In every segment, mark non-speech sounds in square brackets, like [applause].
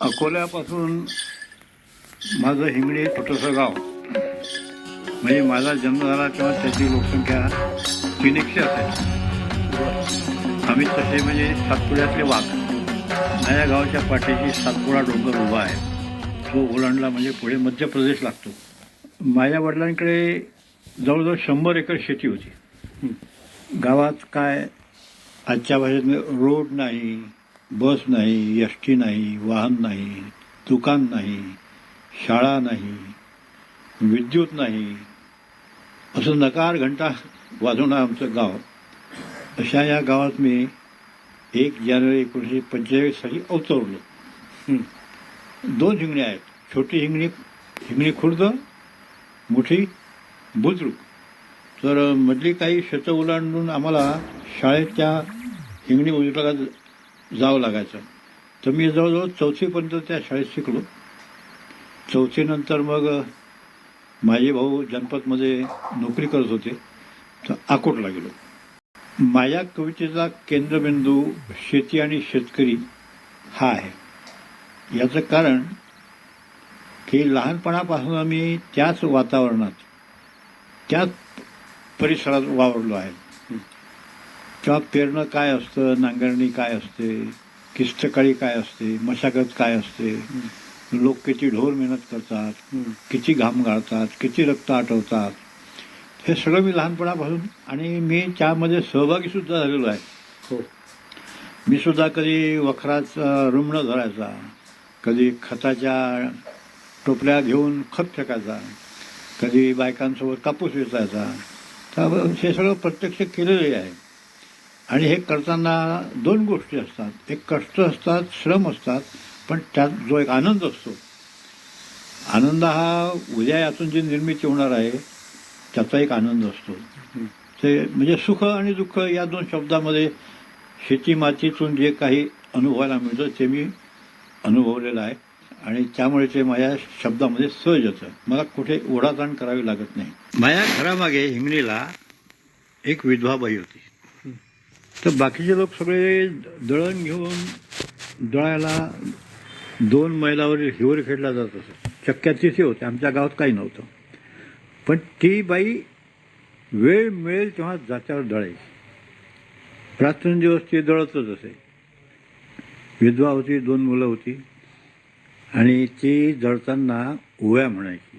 अकोल्यापासून माझं हिंगणी छोटंसं गाव. म्हणजे माझा जन्म झाला तेव्हा त्याची लोकसंख्या तीन एकशे असायची आम्ही तसे म्हणजे सातपुड्यातले वाघ. माझ्या गावाच्या पाठीशी सातपुडा डोंगर उभा आहे. तो ओलांडला म्हणजे पुढे मध्य प्रदेश लागतो. माझ्या वडिलांकडे जवळजवळ शंभर एकर शेती होती. गावात काय आजच्या भाषेत रोड नाही बस नाही एस टी नाही वाहन नाही दुकान नाही शाळा नाही विद्युत नाही. असं नकार घंटा वाजवणार आमचं गाव. अशा या गावात मी एक जानेवारी एकोणीसशे पंचेचाळीस साली अवतरलो. दोन हिंगणी आहेत. छोटी हिंगणी हिंगणी खुर्द मोठी बुद्रुक. तर मधली काही शेतं ओलांडून आम्हाला शाळेच्या हिंगणी बुद्रुकात जावं लागायचं. तर मी जवळजवळ चौथीपर्यंत त्या शाळेत शिकलो. चौथीनंतर मग माझे भाऊ जनपदमध्ये नोकरी करत होते. तर अकोटला गेलो. माझ्या कवितेचा केंद्रबिंदू शेती आणि शेतकरी हा आहे. याचं कारण की लहानपणापासून आम्ही त्याच वातावरणात त्याच परिसरात वावरलो आहे. तेव्हा पेरणं काय असतं नांगरणी काय असते किस्तकाळी काय असते मशागत काय असते लोक किती ढोर मेहनत करतात किती घाम गाळतात किती रक्त आटवतात हे सगळं मी लहानपणापासून आणि मी त्यामध्ये सहभागी सुद्धा झालेलो आहे. हो. मी सुद्धा कधी वखराचा रुमणं धरायचा कधी खताच्या टोपल्या घेऊन खत फेकायचा कधी बायकांसोबत कापूस वेचायचा तर हे सगळं प्रत्यक्ष केलेले आहे. आणि हे करताना दोन गोष्टी असतात. एक कष्ट असतात श्रम असतात पण त्यात जो एक आनंद असतो. आनंद हा उद्या यातून जी निर्मिती होणार आहे त्याचा एक आनंद असतो. ते म्हणजे सुख आणि दुःख या दोन शब्दामध्ये शेती मातीतून जे काही अनुभवायला मिळतं ते मी अनुभवलेलं आहे. आणि त्यामुळे ते माझ्या शब्दामध्ये सहज येतं. मला कुठे ओढाताण करावी लागत नाही. माझ्या घरामागे हिंगणीला एक विधवा बाई होती. तर बाकीचे लोक सगळे दळण घेऊन दळायला दोन मैलावरील हिवर खेळला जात असत चक्क्या तिथे होते. आमच्या गावात काही नव्हतं. पण ती बाई वेळ मिळेल तेव्हा जात्यावर दळायची. रात्रंदिवस ती दळतच असे. विधवा होती दोन मुलं होती. आणि ती जळताना ओव्या म्हणायची.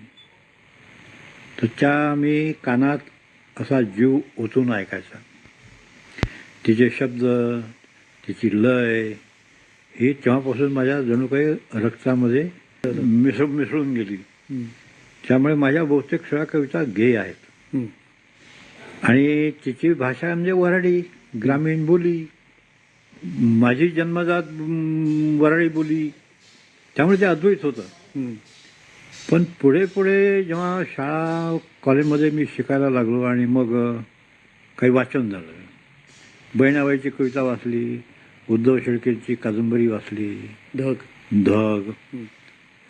तर त्या मी कानात असा जीव ओतून ऐकायचा. तिचे शब्द तिची लय ही तेव्हापासून माझ्या जणू काही रक्तामध्ये मिसळ मिसळून गेली. त्यामुळे माझ्या बहुतेक सगळ्या कविता गेय आहेत. आणि तिची भाषा म्हणजे वराडी ग्रामीण बोली माझी जन्मजात वराडी बोली त्यामुळे ते अद्वैत होतं. पण पुढे पुढे जेव्हा शाळा कॉलेजमध्ये मी शिकायला लागलो आणि मग काही वाचन झालं. बहिणाबाईची कविता वाचली उद्धव शेळकेंची कादंबरी वाचली ढग. धग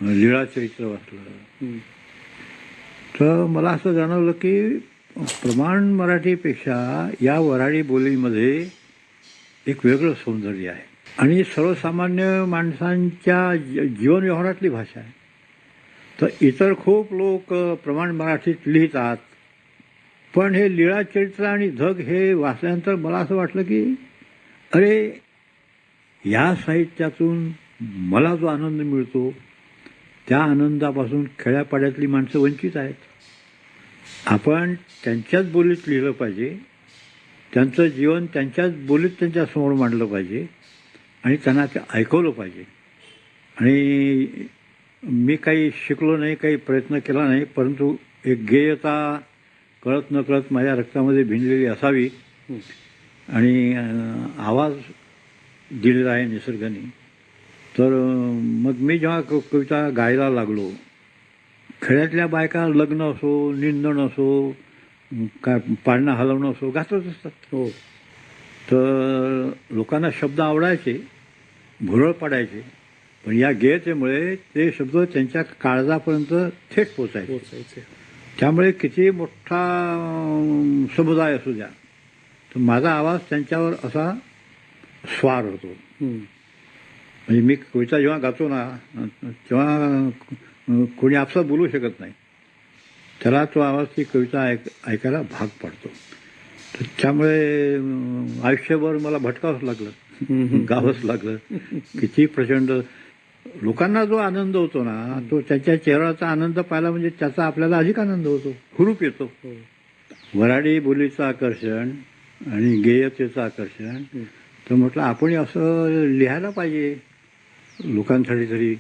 लीळा चरित्र वाचलं. तर मला असं जाणवलं की प्रमाण मराठीपेक्षा या वराडी बोलीमध्ये एक वेगळं सौंदर्य आहे. आणि सर्वसामान्य माणसांच्या ज- जीवनव्यवहारातली भाषा आहे. तर इतर खूप लोक प्रमाण मराठीत लिहितात. पण हे लीळा चरित्र आणि धग हे वाचल्यानंतर मला असं वाटलं की अरे या साहित्यातून मला जो आनंद मिळतो त्या आनंदापासून खेड्यापाड्यातली माणसं वंचित आहेत. आपण त्यांच्याच बोलीत लिहिलं पाहिजे त्यांचं जीवन त्यांच्याच बोलीत त्यांच्यासमोर मांडलं पाहिजे आणि त्यांना ते ऐकवलं पाहिजे. आणि मी काही शिकलो नाही काही प्रयत्न केला नाही परंतु एक गेयता कळत न कळत माझ्या रक्तामध्ये भिनलेली असावी आणि आवाज दिलेला आहे निसर्गाने. तर मग मी जेव्हा क- कविता गायला लागलो खेड्यातल्या बायका लग्न असो निंदण असो काय पाळणं हलवणं असो गातच असतात. हो. तर लोकांना शब्द आवडायचे भुरळ पडायचे पण या गेयतेमुळे ते शब्द त्यांच्या काळजापर्यंत थेट पोचायचे पोचायचे त्यामुळे किती मोठा समुदाय असू द्या तर माझा आवाज त्यांच्यावर असा स्वार होतो. म्हणजे मी कविता जेव्हा गातो ना तेव्हा कोणी आपसात बोलू शकत नाही. त्याला तो आवाज ती कविता ऐक ऐकायला भाग पडतो. तर त्यामुळे आयुष्यभर मला भटकावंच लागलं. गावंच लागलं. किती प्रचंड लोकांना जो आनंद होतो ना तो त्याच्या चेहऱ्याचा आनंद पाहिला म्हणजे त्याचा आपल्याला अधिक आनंद होतो. हुरूप येतो. वराडी बोलीचं आकर्षण आणि गेयतेचं आकर्षण तर म्हटलं आपण असं लिहायला पाहिजे लोकांसाठी तरी.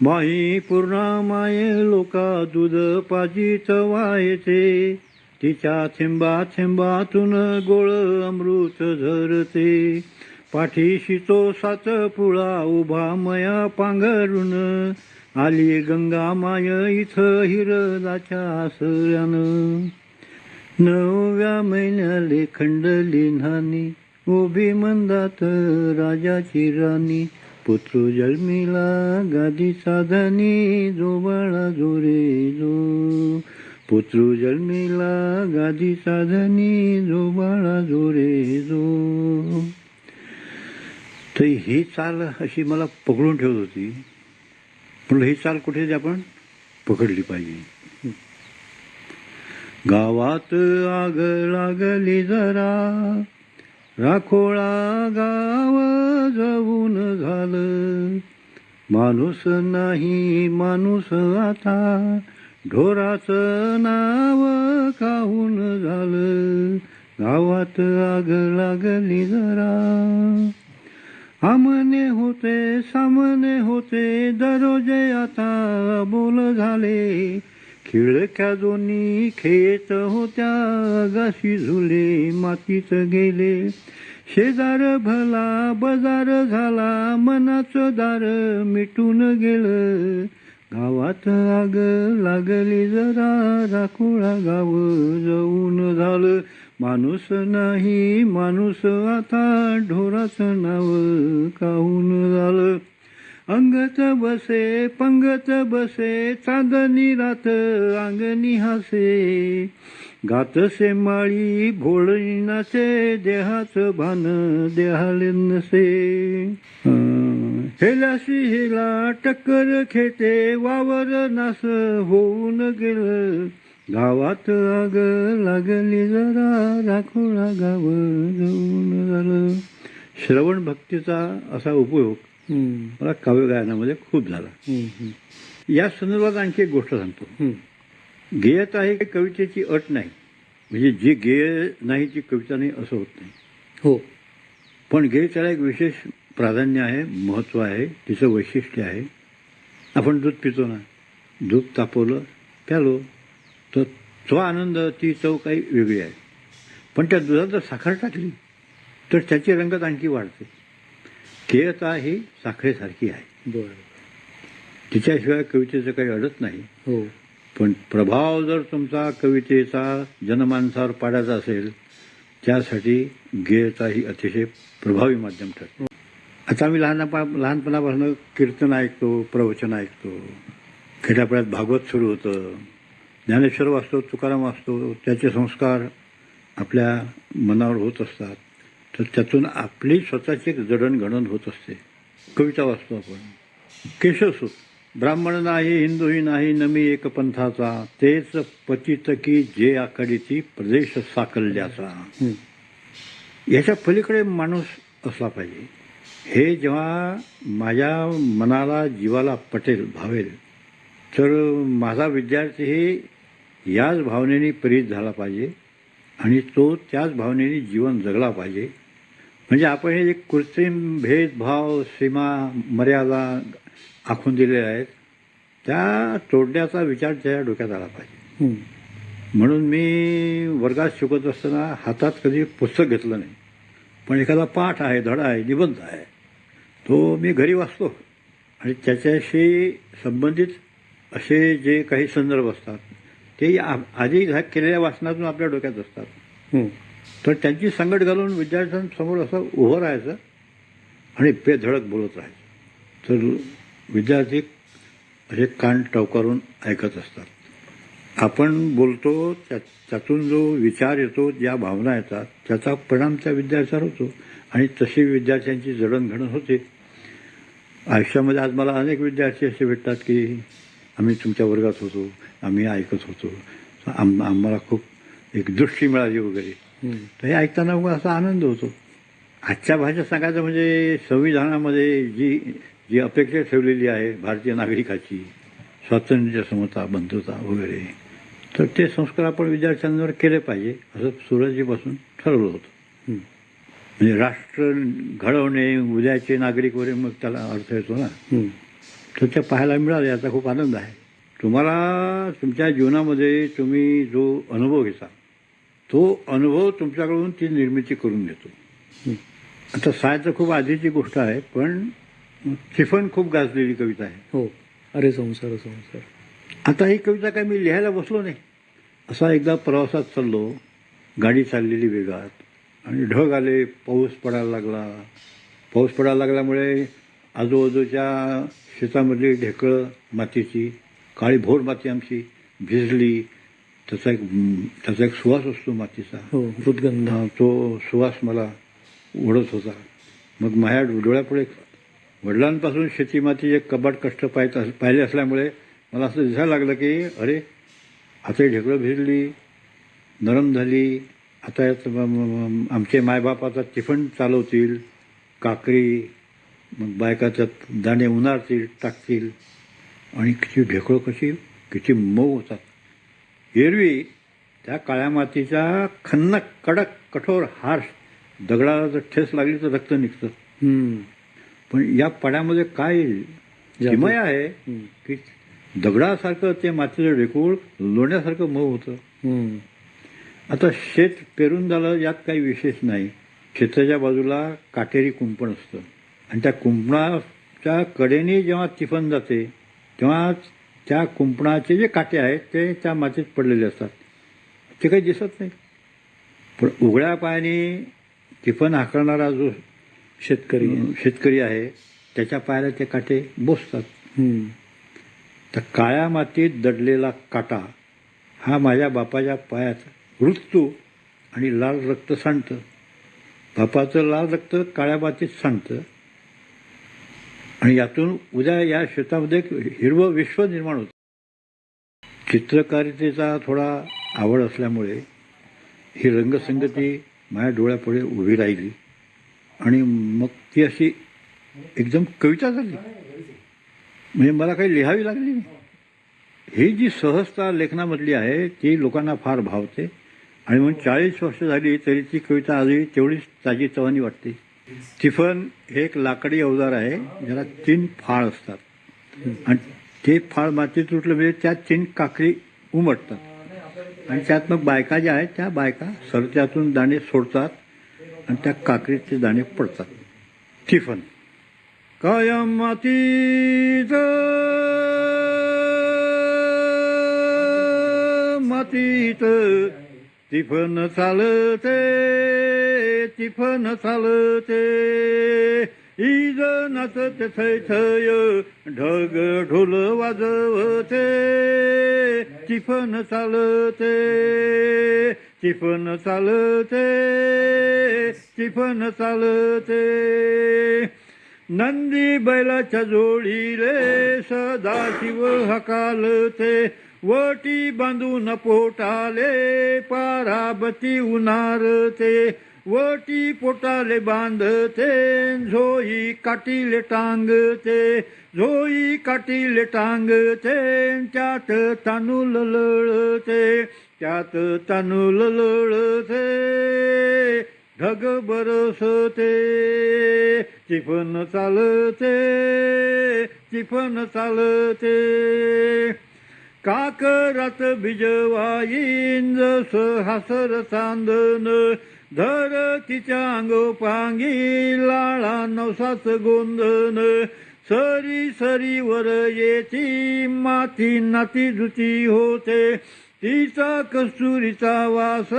माही पूर्णा माये लोका दूध पाजीत वायते तिच्या थेंबा थेंबातून गोळ अमृत झरते. पाठीशी तो सात पुळा उभा मया पांघरून. आली गंगा माय इथं हिरदाच्या आसऱ्यानं नवव्या महिन्याले खंडली न्हानी उभी मंदात राजाची राणी. पुत्र जन्मिला गादी साधनी जो बाळा जो. रे जो पुत्र जन्मिला गादी साधनी जो बाळा जो रे जो. तर ही चाल अशी मला पकडून ठेवत होती. म्हणलं ही चाल कुठे आपण पकडली पाहिजे. गावात आग लागली जरा राखोळा गाव जाऊन झालं. माणूस नाही माणूस आता ढोराचं नाव काहून झालं? गावात आग लागली जरा. आमने होते सामने होते दरोजे आता बोल झाले. खिळक्या दोन्ही खेत होत्या गाशी झुले मातीत गेले. शेजार भला बजार झाला मनाचं दार मिटून गेलं. गावात आग लागली जरा राखोळा गाव जाऊन झालं. माणूस नाही माणूस आता ढोराचं नाव काहून झालं? अंगत बसे पंगत बसे चांदणी रात अंगणी हासे. गातसे माळी भोळीनाचे देहाचं भान देहाले नसे. हेलाशी हेला टक्कर खेटे वावर नास होऊन गेलं. गावात आग लागली जरा राखोळा गाव जाऊन झालं श्रवण भक्तीचा असा उपयोग मला काव्य गायनामध्ये खूप झाला. या संदर्भात आणखी एक गोष्ट सांगतो. गेयता ही कवितेची अट नाही? म्हणजे जी गेय नाही ती कविता नाही असं होत नाही. हो. पण गेय त्याला एक विशेष प्राधान्य आहे महत्त्व आहे तिचं वैशिष्ट्य आहे. आपण दूध पितो ना? दूध तापवलं प्यालो. तर तो आनंद ती चव काही वेगळी आहे. पण त्या दुधात जर साखर टाकली तर त्याची रंगत आणखी वाढते. केयता ही साखरेसारखी आहे. बर. तिच्याशिवाय कवितेचं काही अडत नाही. हो. पण प्रभाव जर तुमचा कवितेचा जनमानसावर पाडायचा असेल त्यासाठी गेयता ही अतिशय प्रभावी माध्यम ठरते. आता आम्ही लहानपा लहानपणापासून कीर्तन ऐकतो प्रवचन ऐकतो. खेड्यापाड्यात भागवत सुरू होतं. ज्ञानेश्वर वाचतो तुकाराम वाचतो त्याचे संस्कार आपल्या मनावर होत असतात. तर त्यातून आपली स्वतःची एक जडणघडण होत असते. कविता वाचतो आपण. केशसूत ब्राह्मण नाही हिंदूही नाही नमी एक पंथाचा तेच पतित की जे आकडीची प्रदेश साकल्याचा. हं. याच्या पलीकडे माणूस असला पाहिजे. हे जेव्हा माझ्या मनाला जीवाला पटेल भावेल तर माझा विद्यार्थीही याच भावनेने प्रेरित झाला पाहिजे आणि तो त्याच भावनेने जीवन जगला पाहिजे. म्हणजे आपण हे जे कृत्रिम भेदभाव सीमा मर्यादा आखून दिलेल्या आहेत. त्या तोडण्याचा विचार त्याच्या डोक्यात आला पाहिजे. म्हणून मी वर्गात शिकवत असताना हातात कधी पुस्तक घेतलं नाही. पण एखादा पाठ आहे धडा आहे निबंध आहे तो मी घरी वाचतो. आणि त्याच्याशी संबंधित असे जे काही संदर्भ असतात ते आ- आधी केलेल्या वाचनातून आपल्या डोक्यात असतात. तर त्यांची संगत घालून विद्यार्थ्यांसमोर असं उभं राहायचं आणि बेधडक बोलत राहायचं. तर विद्यार्थी असे कान टवकारून ऐकत असतात. आपण बोलतो त्या त्यातून जो विचार येतो ज्या भावना येतात त्याचा परिणाम त्या विद्यार्थ्यावर होतो. आणि तशी विद्यार्थ्यांची जडणघडण होते. आयुष्यामध्ये आज मला अनेक विद्यार्थी असे भेटतात की आम्ही तुमच्या वर्गात होतो. आम्ही ऐकत होतो आम आम्हाला खूप एक दृष्टी मिळाली वगैरे. तर हे ऐकताना मग असा आनंद होतो आजच्या भाषेत सांगायचं म्हणजे संविधानामध्ये जी जी अपेक्षा ठेवलेली आहे भारतीय नागरिकाची स्वातंत्र्य समता बंधुता वगैरे तर ते संस्कार आपण विद्यार्थ्यांवर केले पाहिजे असं सुरुवातीपासून ठरवलं होतं. म्हणजे राष्ट्र घडवणे उद्याचे नागरिक वगैरे मग त्याला अर्थ येतो ना. तर त्या पाहायला मिळाले याचा खूप आनंद आहे तुम्हाला तुमच्या जीवनामध्ये तुम्ही जो अनुभव घेता तो अनुभव तुमच्याकडून ती निर्मिती करून घेतो. आता सायचं खूप आधीची गोष्ट आहे पण स्टिफन खूप गाजलेली कविता आहे. हो. अरे संसार संसार. आता ही कविता काय मी लिहायला बसलो नाही. असा एकदा प्रवासात चाललो गाडी चाललेली वेगात आणि ढग आले पाऊस पडायला लागला. पाऊस पडायला लागल्यामुळे आजूबाजूच्या शेतामधली ढेकळं मातीची काळी भोर माती आमची भिजली त्याचा एक त्याचा एक सुवास असतो मातीचा. हो मृदगंध. तो सुवास मला ओढत होता. मग माझ्या डोळ्यापुढे वडिलांपासून शेती मातीचे कबाड कष्ट पाहत अस- पाहिले असल्यामुळे मला असं दिसायला लागलं की अरे आता ही ढेकळं भिजली नरम झाली आता यात आमचे मायबाप आता टिफन चालवतील काकरी मग बायका त्यात दाणे उन्हाळतील टाकतील. आणि किती ढेकळं कशी किती मऊ होतात एरवी त्या काळ्या मातीचा खन्नक कडक कठोर हार दगडाला जर ठेस लागली तर रक्त निघतं. पण या पड्यामध्ये काय किमय आहे. की दगडासारखं ते मातीचं ढेकूळ लोण्यासारखं मऊ होतं. आता शेत पेरून झालं यात काही विशेष नाही शेताच्या बाजूला काटेरी कुंपण असतं आणि त्या कुंपणाच्या कडेने जेव्हा तिफन जाते तेव्हा त्या कुंपणाचे जे काटे आहेत ते त्या मातीत पडलेले असतात. ते काही दिसत नाही. पण उघड्या पायाने तिफन हाकलणारा जो शेतकरी शेतकरी आहे त्याच्या पायाला ते काटे बोसतात. तर काळ्या मातीत दडलेला काटा हा माझ्या बापाच्या पायात रुततो आणि लाल रक्त सांडतं. बापाचं लाल रक्त काळ्या मातीत सांडतं. आणि यातून उद्या या शेतामध्ये एक हिरवं विश्व निर्माण होतं. चित्रकारितेचा थोडा आवड असल्यामुळे ही रंगसंगती माझ्या डोळ्यापुढे उभी राहिली आणि मग ती अशी एकदम कविता झाली. म्हणजे मला काही लिहावी लागली नाही. ही जी सहजता लेखनामधली आहे ती लोकांना फार भावते आणि म्हणून चाळीस वर्ष झाली तरी ती कविता आजही तेवढीच ताजी तवानी वाटते. स्टिफन हे एक लाकडी अवजार आहे ज्याला तीन फाळ असतात. आणि ते फाळ मातीत तुटलं म्हणजे त्यात तीन काकडी उमटतात. आणि त्यात मग बायका ज्या आहेत त्या बायका सरत्यातून दाणे सोडतात आणि त्या काकडीचे दाणे पडतात. स्टिफन कायम मातीच मातीत तिफन चालते. तिफन चालते. इज नाचत थय थय ढग ढोल वाजवते. चिफन चालते चिफन चालते चिफन चालते. नंदी बैलाच्या जोडीले सदाशिव हकालते. वटी बांधून पोटाले पाराबती उनारते. वटी पोटाले बांधते झोई काटीले टांगते झोई काटीले टांगते त्यात तांदूल लळते त्यात तांदूल लळते ढग बरसते चिफन चालते चिफन चालते. काकरात बिजवाईन जस हसर चांदन धर तिच्या अंगोपांगी लाळा नवसाच गोंधन. सरी सरी वर येती माती नाती जुती होते. तिचा कस्तुरीचा वास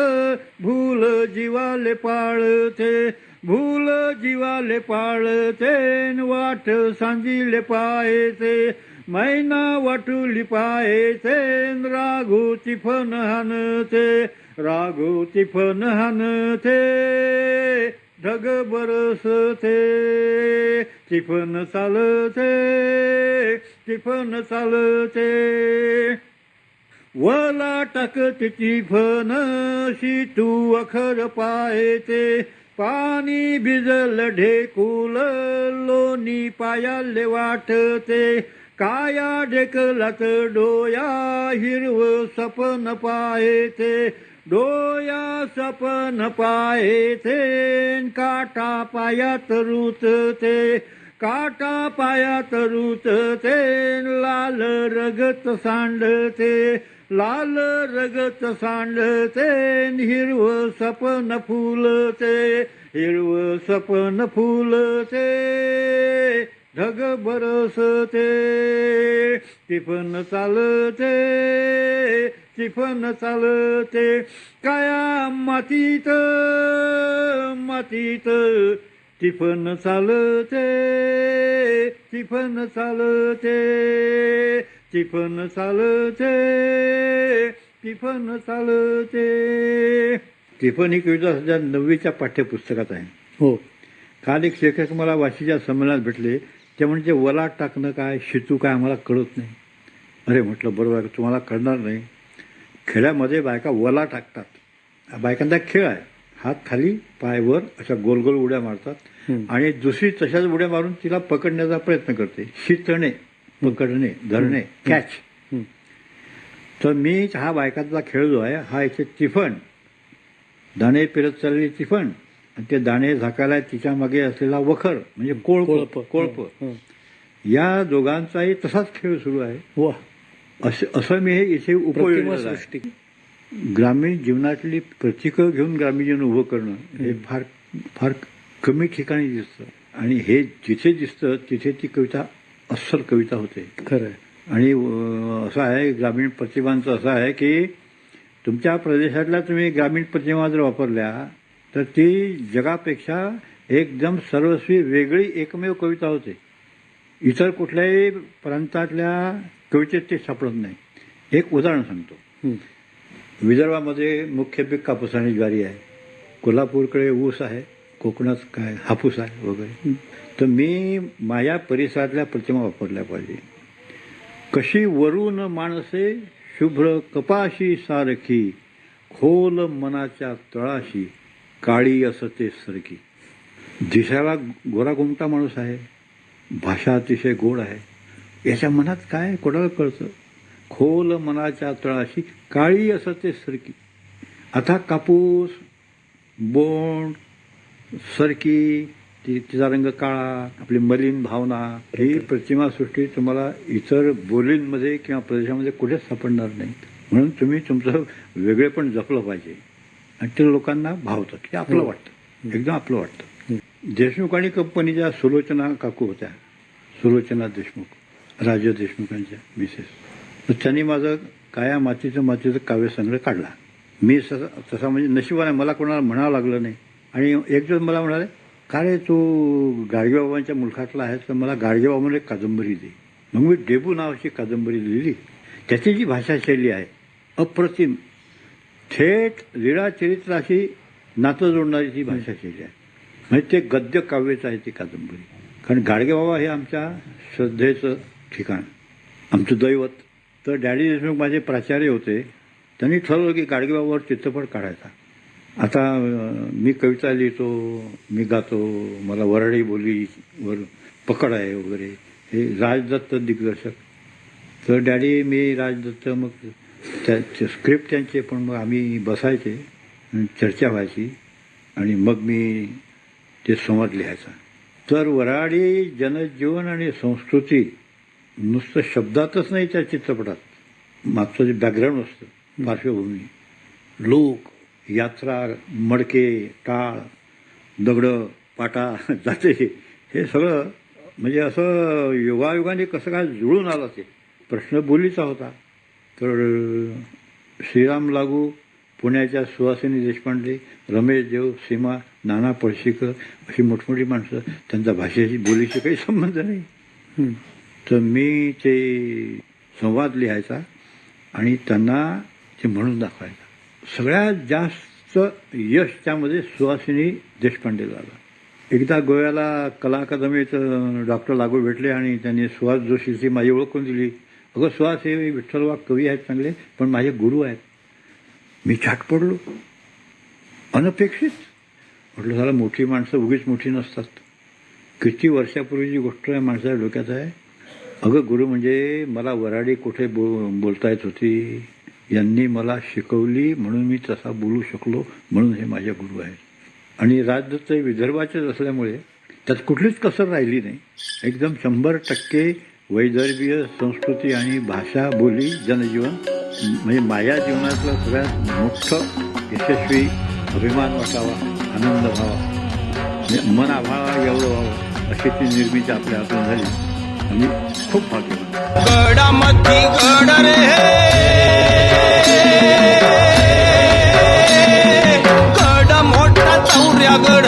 भूल जीवाले पाळते. भूल जीवाले पाळते वाट सांजिले पायते मैना वाटुली पायते न राघू तिफन हानते राघू तिफन हानते ढग बरसते चिफन चालते चिफन चालते वला टाकत चिफन शितू अखर पायते पाणी भिजल ढेकुल लोणी पायाले वाटते काया ढेकलात डोया हिरव सपन पायते डोया सपन पायते काटा पायात रुतते काटा पायात रुतते लाल रगत सांडते लाल रगत सांडते हिरव सपन फुलते हिरव सपन फुलते ढग बरसते टिफन चालते टिफन चालते. काया मातीत मातीत टिफन चालते टिफन चालते. टिफन चालते टिफन चालते. टिफन ही कविता सध्या नववीच्या पाठ्यपुस्तकात आहे. हो. काल एक शिक्षक मला वाशीच्या संमेलनात भेटले. ते म्हणजे वलाट टाकणं काय शितू काय आम्हाला कळत नाही. अरे म्हटलं बरोबर आहे तुम्हाला कळणार नाही. खेळामध्ये बायका वला टाकतात. बायकांचा खेळ आहे. हात खाली पाय वर अशा गोल गोल उड्या मारतात. आणि दुसरी तशाच उड्या मारून तिला पकडण्याचा प्रयत्न करते. शितणे पकडणे धरणे कॅच. तर मी हा बायकांचा खेळ जो आहे हा इथे तिफण. दाणे पेरत चाललेली तिफण. ते दाणे झाकायला तिच्यामागे असलेला वखर म्हणजे कोळप कोळप. कोळप. या दोघांचाही तसाच खेळ सुरू आहे. वा. असं असं मी हे इथे प्रतिमा उपयोग ग्रामीण जीवनातली प्रतीकं घेऊन ग्रामीण जीवन उभं करणं हे फार फार कमी ठिकाणी दिसतं. आणि हे जिथे दिसतं तिथे ती कविता अस्सल कविता होते. खरं आणि असं आहे ग्रामीण प्रतिभांचं असं आहे की तुमच्या प्रदेशातल्या तुम्ही ग्रामीण प्रतिभा जर वापरल्या तर ती जगापेक्षा एकदम सर्वस्वी वेगळी एकमेव कविता होते. इतर कुठल्याही प्रांतातल्या कवितेत ते सापडत नाही. एक उदाहरण सांगतो. विदर्भामध्ये मुख्य पीक कापूस आणि ज्वारी आहे. कोल्हापूरकडे ऊस आहे. कोकणात काय हापूस आहे वगैरे. तर मी माझ्या परिसरातल्या प्रतिमा वापरल्या पाहिजे. कशी वरून माणसे शुभ्र कपाशी सारखी खोल मनाच्या तळाशी काळी असते सरकी. दिसायला गोरा गुमटा माणूस आहे भाषा अतिशय गोड आहे. याच्या मनात काय कोणाला कळतं? खोल मनाच्या तळाशी काळी असते सरकी. आता कापूस बोंड सरकी ती तिचा रंग काळा आपली मलिन भावना ही प्रतिमा सृष्टी तुम्हाला इतर बोलींमध्ये किंवा प्रदेशामध्ये कुठेच सापडणार नाही म्हणून तुम्ही तुमचं वेगळेपण जपलं पाहिजे. आणि ते लोकांना भावतं की आपलं हो. वाटतं. एकदम आपलं वाटतं. देशमुख आणि कंपनीच्या सुलोचना काकू होत्या. सुलोचना देशमुख राजा देशमुखांच्या मिसेस. तर त्यांनी माझं काया मातीचं मातीचं काव्यसंग्रह काढला. मी तसा तसा म्हणजे नशिबाने मला कोणाला म्हणावं लागलं नाही. आणि एक दिवस मला म्हणाले का रे तू गाडगेबाबांच्या मुलखातला आहेस? तर मला गाडगेबाबांना एक कादंबरी दे. मग मी डेबू नावाची कादंबरी लिहिली. त्याची जी भाषाशैली आहे अप्रतिम. थेट लीळाचरित्राशी नातं जोडणारी ती भाषा शैली आहे. म्हणजे ते गद्य काव्यच आहे ती कादंबरी. कारण गाडगेबाबा हे आमच्या श्रद्धेचं ठिकाण. आमचं दैवत. तर डॅडी देशमुख माझे प्राचार्य होते. त्यांनी ठरवलं की गाडगेबाबावर चित्रपट काढायचा. आता मी कविता लिहितो मी गातो मला वराडी बोलीवर पकड आहे वगैरे. हे राजदत्त दिग्दर्शक. तर डॅडी मी राजदत्त मग त्या स्क्रिप्ट त्यांचे पण मग आम्ही बसायचे चर्चा व्हायची आणि मग मी ते संवाद लिहायचा. तर वराडी जनजीवन आणि संस्कृती नुसतं शब्दातच नाही त्या चित्रपटात. मागचं जे बॅकग्राऊंड असतं पार्श्वभूमी. लोक यात्रा मडके टाळ दगडं पाटा [laughs] जाते हे सगळं म्हणजे असं योगायोगाने कसं काय जुळून आलं ते? प्रश्न बोलीचा होता. तर श्रीराम लागू पुण्याच्या सुहासिनी देशपांडे रमेश देव सीमा नाना पळशीकर अशी मोठमोठी माणसं त्यांचा भाषेशी बोलीशी काही संबंध नाही. तर मी ते संवाद लिहायचा आणि त्यांना ते म्हणून दाखवायचा. सगळ्यात जास्त यश त्यामध्ये सुहासिनी देशपांडेला आलं. एकदा गोव्याला कला अकादमीत डॉक्टर लागू भेटले आणि त्यांनी सुहास जोशीची माझी ओळख करून दिली. अगं सुहास हे विठ्ठल कवी आहेत चांगले पण माझे गुरु आहेत. मी छाट पडलो. अनपेक्षित. म्हटलं झालं मोठी माणसं उगीच मोठी नसतात. किती वर्षापूर्वीची गोष्ट आहे माणसाच्या डोक्यात आहे. अगं गुरु म्हणजे मला वराडी कुठे बो बोलता येत होती? यांनी मला शिकवली म्हणून मी तसा बोलू शकलो म्हणून हे माझ्या गुरु आहेत. आणि राज्य विदर्भाचेच असल्यामुळे त्यात कुठलीच कसर राहिली नाही. एकदम शंभर टक्के वैदर्भीय संस्कृती आणि भाषा बोली जनजीवन म्हणजे माझ्या जीवनातलं सगळ्यात मोठं यशस्वी अभिमान वाटावा आनंद व्हावा मन आभाळा एवढं व्हावं अशी ती निर्मिती आपल्या हातून झाली. आणि खूप भाग्यवान गडामधी गड रे मोठा चौऱ्या गड.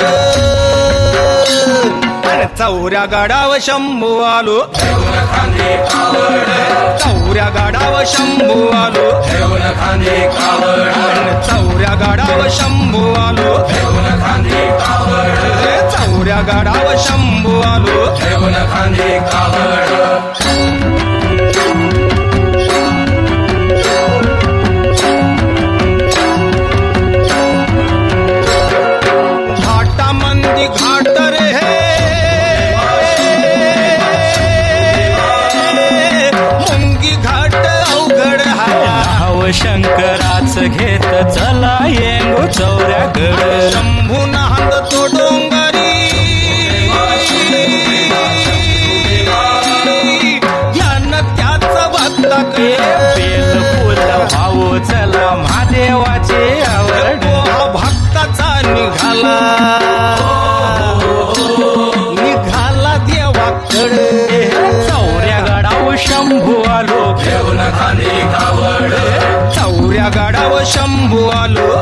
चौऱ्या गाडाव शंभू आलो. चौऱ्या गाडाव शंभू आलो. चौऱ्या गाडाव शंभू आलो. चौऱ्या गाडाव शंभू आलो. घाटामंदी घाट शंकराच घेत चला ये. चौऱ्या गाडावर शंभू आलो